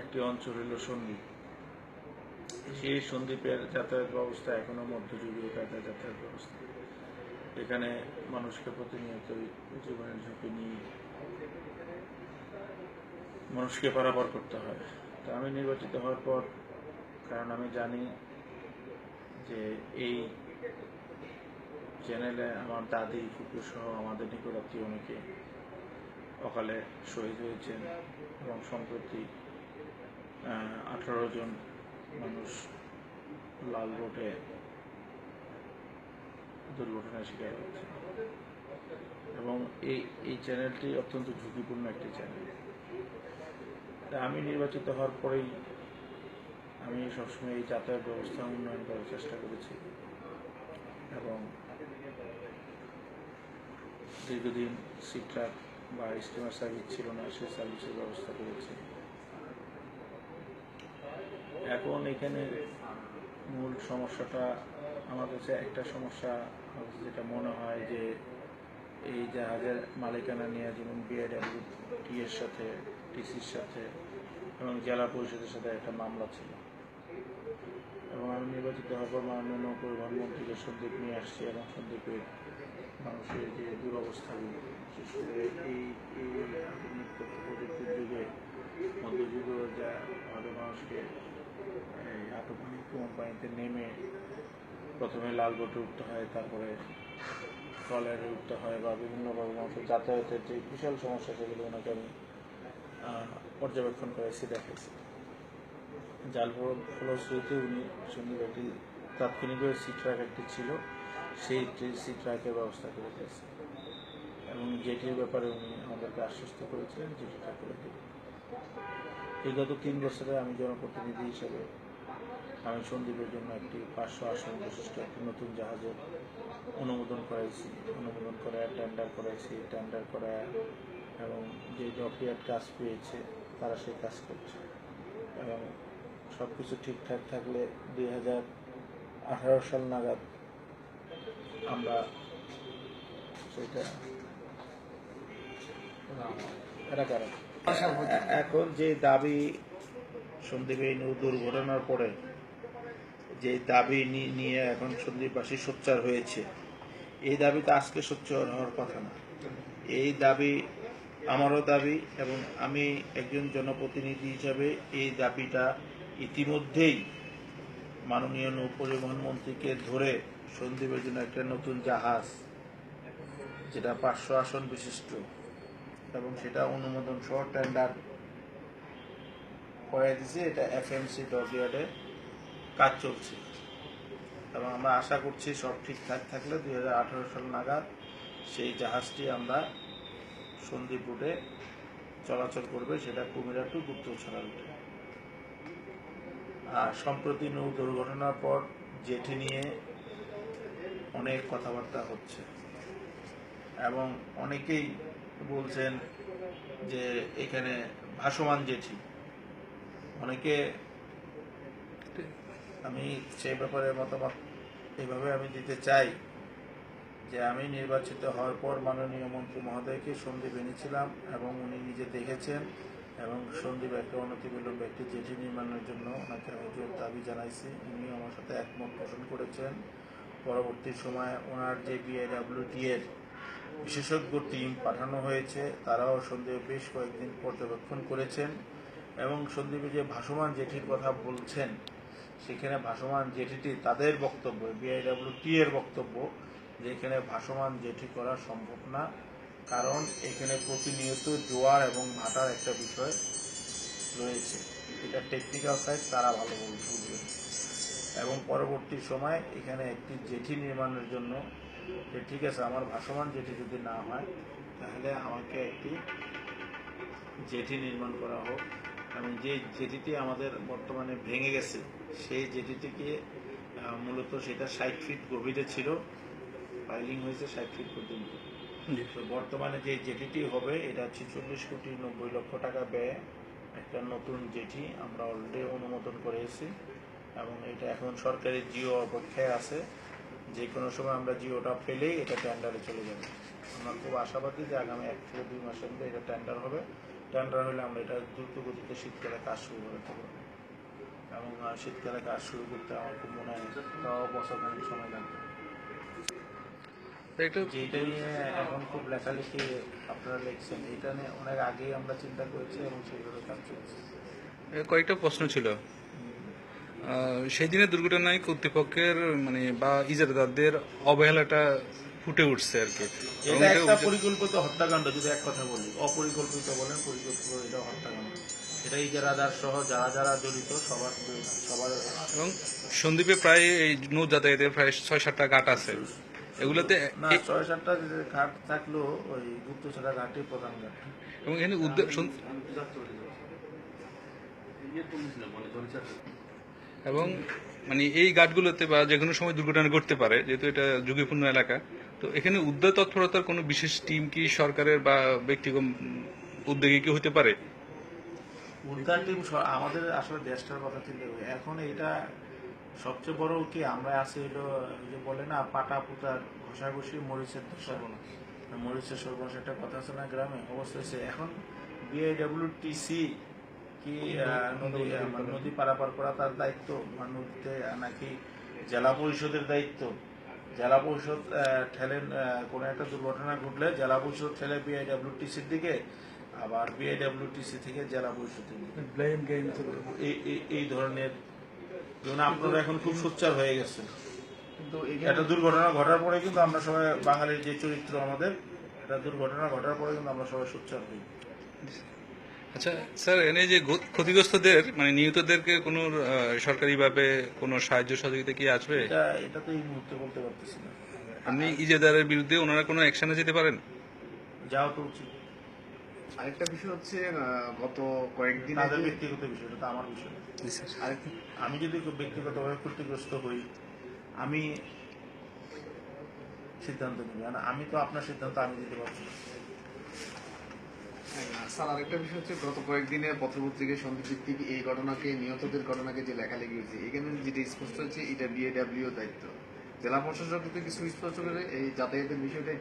একটি অঞ্চল হল সন্দ্বীপ। সেই সন্দ্বীপের যাতায়াত ব্যবস্থা এখনও মধ্যযুগীয় কায়দায় যাতায়াত ব্যবস্থা। এখানে মানুষকে প্রতিনিয়তই জীবনের ঝুঁকি নিয়ে মানুষকে পারাপার করতে হয়। তো আমি নির্বাচিত হওয়ার পর, কারণ আমি জানি যে এই চ্যানেলে আমার দাদি, ফুপু সহ আমাদের নিকটাত্মীয় অনেকে অকালে শহীদ হয়েছেন এবং সম্প্রতি আঠারো জন মানুষ লাল রোডে দুর্ঘটনার শিকার হয়েছে। এবং এই এই চ্যানেলটি অত্যন্ত ঝুঁকিপূর্ণ একটি চ্যানেল। আমি নির্বাচিত হওয়ার পরেই আমি সবসময় এই যাতায়াত ব্যবস্থা উন্নয়ন করার চেষ্টা করেছি। এবং দীর্ঘদিন সিট্রাক বা স্টিমার সার্ভিস ছিল না, সেই সার্ভিসের ব্যবস্থা করেছি। এখন এখানে মূল সমস্যাটা, আমার কাছে একটা সমস্যা যেটা মনে হয় যে এই জাহাজের মালিকানা নিয়ে যেমন বিআইডব্লিউ টি এর সাথে টিসির সাথে এবং জেলা পরিষদের সাথে একটা মামলা ছিল। এবং আমি নির্বাচিত হওয়ার পর মাননীয় নৌ পরিবহন মন্ত্রীকে সন্দীপ নিয়ে আসছি এবং সন্দীপের মানুষের যে দুরবস্থাগুলো, বিশেষ করে এই এই প্রযুক্তির যুগে মধ্যযুগে যা ভাবে মানুষকে এই আটকমানি কোম্পানিতে নেমে প্রথমে লাল বোটে উঠতে হয়, তারপরে ট্রলারে উঠতে হয় বা বিভিন্নভাবে মানুষের যাতায়াতের যে বিশাল সমস্যা সেগুলো ওনাকে আমি পর্যবেক্ষণ করেছি দেখেছি যার ফল, ফলশ্রুতিতে উনি সুন্দর একটি তাৎক্ষণিকভাবে সি ট্রাক একটি ছিল, সেই সি ট্রাকের ব্যবস্থা করে দিয়েছে। এবং যেটির ব্যাপারে উনি আমাদেরকে আশ্বস্ত করেছিলেন যেটিটা করে দেবেন বিগত তিন বছরে আমি জনপ্রতিনিধি হিসেবে আমি সন্দীপের জন্য একটি পাঁচশো আসন বিশিষ্ট একটি নতুন জাহাজের অনুমোদন করাইছি। অনুমোদন করে টেন্ডার করাইছি। টেন্ডার করা এবং যে ডকিয়ার্ড কাজ পেয়েছে, তারা সেই কাজ করছে। এবং সব কিছু ঠিকঠাক থাকলে দুই হাজার আঠারো সাল নাগাদ আমরা সেটা এটা কারণ এখন যে দাবি সন্দীপে এই নৌ দুর্ঘটনার পরে যে দাবি নিয়ে এখন সন্দীপবাসী সোচ্চার হয়েছে, এই দাবি তো আজকে সোচ্চার হওয়ার কথা না। এই দাবি আমারও দাবি এবং আমি একজন জনপ্রতিনিধি হিসাবে এই দাবিটা ইতিমধ্যেই মাননীয় নৌ পরিবহন মন্ত্রীকে ধরে সন্দীপের জন্য একটা নতুন জাহাজ, যেটা পাঁচশো আসন বিশিষ্ট এবং সেটা অনুমোদন সহ টেন্ডার করে দিছে এটা এফএমসি ডকইয়ার্ডে কাজ চলছে। এবং আমরা আশা করছি সব ঠিকঠাক থাকলে দু হাজার আঠেরো সাল নাগাদ সেই জাহাজটি আমরা সন্দীপ রুটে চলাচল করবে, সেটা কুমিরা টু গুপ্তছড়া রুটে আর সম্প্রতি নৌ দুর্ঘটনার পর জেঠি নিয়ে অনেক কথাবার্তা হচ্ছে। এবং অনেকেই বলছেন যে এখানে ভাসমান জেঠি। অনেকে আমি সেই ব্যাপারে মতামত এইভাবে আমি দিতে চাই যে আমি নির্বাচিত হওয়ার পর মাননীয় মন্ত্রী মহোদয়কে সন্দীপ এনেছিলাম এবং উনি নিজে দেখেছেন এবং সন্দীপ একটা অনতিবিলম্বে একটি জেটি নির্মাণের জন্য ওনাকে আমি দাবি জানাইছি। উনি আমার সাথে একমত পোষণ করেছেন। পরবর্তী সময়ে ওনার যে বিআইডব্লিউটি এর বিশেষজ্ঞ টিম পাঠানো হয়েছে। তারাও সন্দীপ বেশ কয়েকদিন পর্যবেক্ষণ করেছেন এবং সন্দীপে যে ভাসমান জেঠির কথা বলছেন, সেখানে ভাসমান জেঠিটি তাদের বক্তব্য বিআইডব্লিউটি এর বক্তব্য, যে এখানে ভাসমান জেঠি করা সম্ভব না, কারণ এখানে প্রতিনিয়ত জোয়ার এবং ভাটার একটা বিষয় রয়েছে। এটা টেকনিক্যাল সাইড তারা ভালো বল- বুঝবেন এবং পরবর্তী সময় এখানে একটি জেঠি নির্মাণের জন্য যে ঠিক আছে আমার ভাসমান জেটি যদি না হয় তাহলে আমাকে একটি জেটি নির্মাণ করা হোক। এবং যে জেটিটি আমাদের বর্তমানে ভেঙে গেছে সেই জেটিটিকে মূলত সেটা ষাট ফিট গভীরে ছিল পাইলিং হয়েছে ষাট ফিট পর্যন্ত। তো বর্তমানে যে জেটিটি হবে এটা ছেচল্লিশ কোটি নব্বই লক্ষ টাকা ব্যয় একটা নতুন জেটি আমরা অলরেডি অনুমোদন করে এসেছি এবং এটা এখন সরকারি জিও অপেক্ষায় আছে। যে কোনো সময় আমরা জিওটা পেলেই এটা টেন্ডারে চলে যাবে। আমরা খুব আশাবাদী যে আগামী এক থেকে দুই মাসের মধ্যে এটা টেন্ডার হবে। টেন্ডার হলে আমরা এটা দ্রুত গতিতে শীতকালে কাজ শুরু করে পারব এবং শীতকালে কাজ শুরু করতে আমার খুব মনে হয় তাও বছর খানিক সময় লাগবে। যেটা নিয়ে এখন খুব লেখালেখি আপনারা লিখছেন এটা নিয়ে অনেক আগেই আমরা চিন্তা করেছি এবং সেইভাবে কাজ চলছে। কয়েকটা প্রশ্ন ছিল। সেই দিনের দুর্ঘটনায় কর্তৃপক্ষের মানে বা ইজারাদারদের অবহেলাটা ফুটে উঠছে আর কি। এটা একটা পরিকল্পিত হত্যাকাণ্ড যদি এক কথা বলি। অপরিকল্পিত বলেন পরিকল্পিত এটা হত্যাকাণ্ড। এটা ইজারাদার সহ যারা যারা জড়িত সবার সবার এবং সন্দ্বীপে প্রায় এই নৌ যাতায়াতের প্রায় ছয় সাতটা ঘাট আছে। এগুলোতে না ছয় সাতটা ঘাট থাকলেও ওই গুপ্তছড়া ঘাটই প্রধান ঘাট। এবং এখানে উদ্যোগ সন- এবং মানে এই ঘাটগুলোতে বা যে কোনো সময় দুর্ঘটনা ঘটতে পারে, যেহেতু এটা ঝুঁকিপূর্ণ এলাকা, তো এখানে উদ্যোগ তৎপরতার কোনো বিশেষ টিম কি সরকারের বা ব্যক্তিগত উদ্যোগে কি হতে পারে? উদ্ধার টিম আমাদের আসলে দেশটার কথা চিন্তা করি। এখন এটা সবচেয়ে বড় কি আমরা আছি ওই যে বলে না, পাটা পুতার ঘষাঘষি মরিচের সর্বনাশ। মরিচের সর্বনাশ, একটা কথা আছে না গ্রামে, অবস্থা হয়েছে এখন বিআইডব্লিউটিসি কি নদী মানে নদী পারাপার করা তার দায়িত্ব? নদীতে নাকি জেলা পরিষদের দায়িত্ব? জেলা পরিষদ ঠেলেন কোনো একটা দুর্ঘটনা ঘটলে জেলা পরিষদ ঠেলে বিআইডব্লিউটিসির দিকে আবার বিআইডব্লিউটিসি থেকে জেলা পরিষদের এই এই- এই ধরনের যেমন আপনারা এখন খুব সোচ্চার হয়ে গেছে কিন্তু একটা দুর্ঘটনা ঘটার পরে কিন্তু আমরা সবাই বাঙালির যে চরিত্র আমাদের একটা দুর্ঘটনা ঘটার পরে কিন্তু আমরা সবাই সোচ্চার হই। আচ্ছা স্যার এনে যে ক্ষতিগ্রস্তদের মানে নিহতদেরকে কোনো সরকারিভাবে কোনো সাহায্য সহযোগিতা কি আসবে? এটা তো এই মুহূর্তে বলতে পারতেছি না। আপনি ইজাদারের বিরুদ্ধে ওনারা কোনো অ্যাকশনে যেতে পারেন? যাও তো উচিত। আরেকটা বিষয় হচ্ছে গত কয়েকদিন আগে ব্যক্তিগত বিষয় এটা তো আমার বিষয়। আমি যদি ব্যক্তিগতভাবে ক্ষতিগ্রস্ত হই আমি সিদ্ধান্ত নিব না আমি তো আপনার সিদ্ধান্ত আমি দিতে পারছি না। স্যার, আরেকটা বিষয় হচ্ছে গত কয়েকদিনে পত্রপত্রিকায় সন্দীপ ভিত্তিক এই ঘটনাকে, নিহতদের ঘটনাকে যে লেখালেখি হয়েছে, এখানে যেটা স্পষ্ট হচ্ছে, এটা বিএডাব্লিউ দায়িত্ব। জেলা প্রশাসক কিছু স্পষ্ট করে এই যাতায়াতের বিষয়টা